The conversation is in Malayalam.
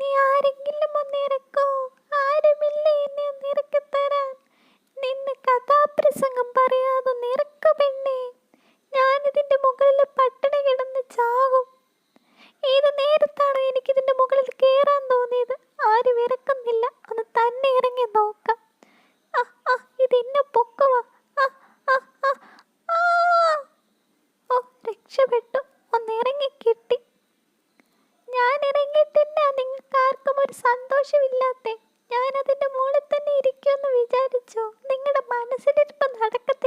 എന്നെ ആരെങ്കിലും ഒന്നിറക്കോ ആരുമില്ല എന്നെ ഒന്നിറക്കി തരാൻ? നിന്ന് കഥാപ്രസംഗം പറയാതെ നിറക്കു പെണ്ണേ. ഞാനിതിന്റെ മുകളിൽ പട്ടിണി കിടന്ന് ചാകും. ഏത് നേരത്താണോ എനിക്കിതിന്റെ മുകളിൽ കയറാൻ തോന്നിയത്? ആരും ഇറക്കുന്നില്ല. ഒന്ന് തന്നെ ഇറങ്ങി നോക്കാം. ആ ആ ഇതെന്നെ പൊക്കവാ. ആ ആ ആ ഓ രക്ഷപ്പെട്ടു. ഒന്ന് ഇറങ്ങിക്കിട്ടു ആവശ്യമില്ലാത്ത അതിന്റെ മുകളിൽ തന്നെ ഇരിക്കുമെന്ന് വിചാരിച്ചു? നിങ്ങളുടെ മനസ്സിലിരിപ്പ് നടക്കുന്നു